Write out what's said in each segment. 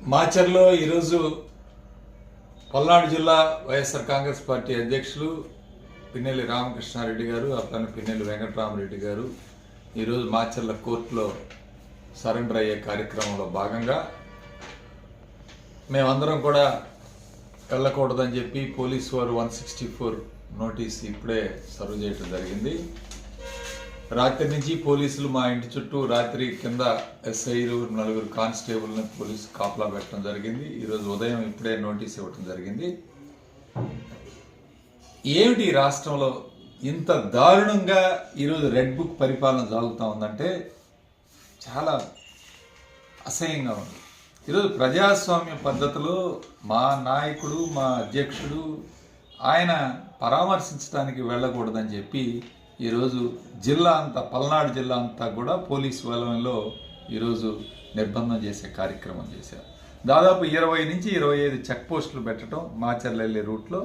మాచర్లో ఈరోజు పల్నాడు జిల్లా వైఎస్ఆర్ కాంగ్రెస్ పార్టీ అధ్యక్షులు పిన్నెల్లి రామకృష్ణారెడ్డి గారు అతను పిన్నెల్లి వెంకటరామరెడ్డి గారు ఈరోజు మాచర్ల కోర్టులో సరెండర్ అయ్యే కార్యక్రమంలో భాగంగా మేమందరం కూడా వెళ్ళకూడదని చెప్పి పోలీసు వారు వన్ సిక్స్టీ ఫోర్ నోటీస్ ఇప్పుడే సర్వ్ చేయడం జరిగింది. రాత్రి నుంచి పోలీసులు మా ఇంటి చుట్టూ రాత్రి కింద ఎస్ఐలు నలుగురు కానిస్టేబుల్ని పోలీసు కాపలా పెట్టడం జరిగింది. ఈరోజు ఉదయం ఇప్పుడే నోటీస్ ఇవ్వటం జరిగింది. ఏమిటి రాష్ట్రంలో ఇంత దారుణంగా ఈరోజు రెడ్ బుక్ పరిపాలన సాగుతూ ఉందంటే చాలా అసహ్యంగా ఉంది. ఈరోజు ప్రజాస్వామ్య పద్ధతిలో మా నాయకుడు మా అధ్యక్షుడు ఆయన పరామర్శించడానికి వెళ్ళకూడదని చెప్పి ఈరోజు జిల్లా అంతా పల్నాడు జిల్లా అంతా కూడా పోలీసు వలయంలో ఈరోజు నిర్బంధం చేసే కార్యక్రమం చేశారు. దాదాపు ఇరవై నుంచి ఇరవై ఐదు చెక్ పోస్టులు పెట్టడం మాచర్ల వెళ్ళే రూట్లో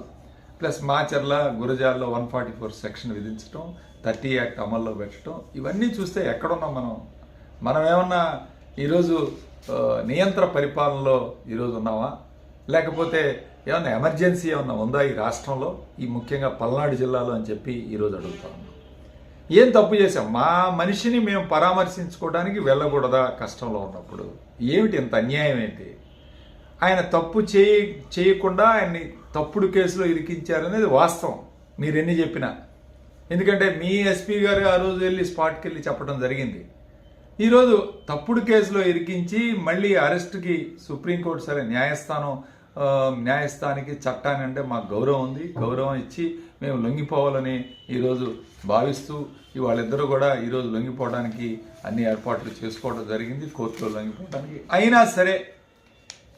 ప్లస్ మాచర్ల గురజాల్లో వన్ ఫార్టీ ఫోర్ సెక్షన్ విధించడం థర్టీ యాక్ట్ అమల్లో పెట్టడం ఇవన్నీ చూస్తే ఎక్కడున్నాం మనం? మనం ఏమన్నా ఈరోజు నియంత్రణ నియంత్ర పరిపాలనలో ఈరోజు ఉన్నామా? లేకపోతే ఏమన్నా ఎమర్జెన్సీ ఏమన్నా ఉందా ఈ రాష్ట్రంలో? ఈ ముఖ్యంగా పల్నాడు జిల్లాలో అని చెప్పి ఈరోజు అడుగుతా ఉన్నాం. ఏం తప్పు చేసాం మా మనిషిని మేము పరామర్శించుకోవడానికి వెళ్ళకూడదా కష్టంలో ఉన్నప్పుడు? ఏమిటి ఇంత అన్యాయం ఏంటి? ఆయన తప్పు చేయ చేయకుండా ఆయన్ని తప్పుడు కేసులో ఇరికించారనేది వాస్తవం. మీరు ఎన్ని చెప్పినా. ఎందుకంటే మీ ఎస్పీ గారు ఆ రోజు వెళ్ళి స్పాట్కి వెళ్ళి చెప్పడం జరిగింది. ఈరోజు తప్పుడు కేసులో ఇరికించి మళ్ళీ అరెస్ట్కి సుప్రీంకోర్టు సరే న్యాయస్థానం న్యాయస్థానికి చట్టాన్ని అంటే మాకు గౌరవం ఉంది. గౌరవం ఇచ్చి మేము లొంగిపోవాలని ఈరోజు భావిస్తూ వాళ్ళిద్దరూ కూడా ఈరోజు లొంగిపోవడానికి అన్ని ఏర్పాట్లు చేసుకోవడం జరిగింది. కోర్టులో లొంగిపోవడానికి అయినా సరే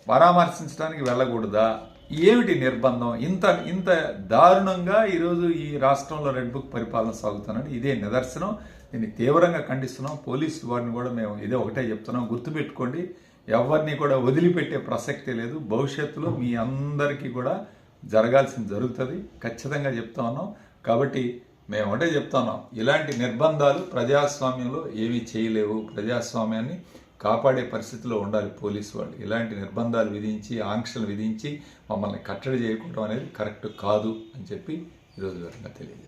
పరామర్శించడానికి వెళ్ళకూడదా? ఏమిటి నిర్బంధం? ఇంత ఇంత దారుణంగా ఈరోజు ఈ రాష్ట్రంలో రెడ్ బుక్ పరిపాలన సాగుతున్నది. ఇదే నిదర్శనం. దీన్ని తీవ్రంగా ఖండిస్తున్నాం. పోలీసు వారిని కూడా మేము ఇదే ఒకటే చెప్తున్నాం. గుర్తుపెట్టుకోండి. ఎవరిని కూడా వదిలిపెట్టే ప్రసక్తే లేదు. భవిష్యత్తులో మీ అందరికీ కూడా జరగాల్సింది జరుగుతుంది. ఖచ్చితంగా చెప్తా ఉన్నాం. కాబట్టి మేము ఒకటే చెప్తా ఉన్నాం. ఇలాంటి నిర్బంధాలు ప్రజాస్వామ్యంలో ఏమీ చేయలేవు. ప్రజాస్వామ్యాన్ని కాపాడే పరిస్థితిలో ఉండాలి పోలీసు వాళ్ళు. ఇలాంటి నిర్బంధాలు విధించి ఆంక్షలు విధించి మమ్మల్ని కట్టడి చేయకుండా అనేది కరెక్ట్ కాదు అని చెప్పి ఈరోజు వివరంగా తెలియదు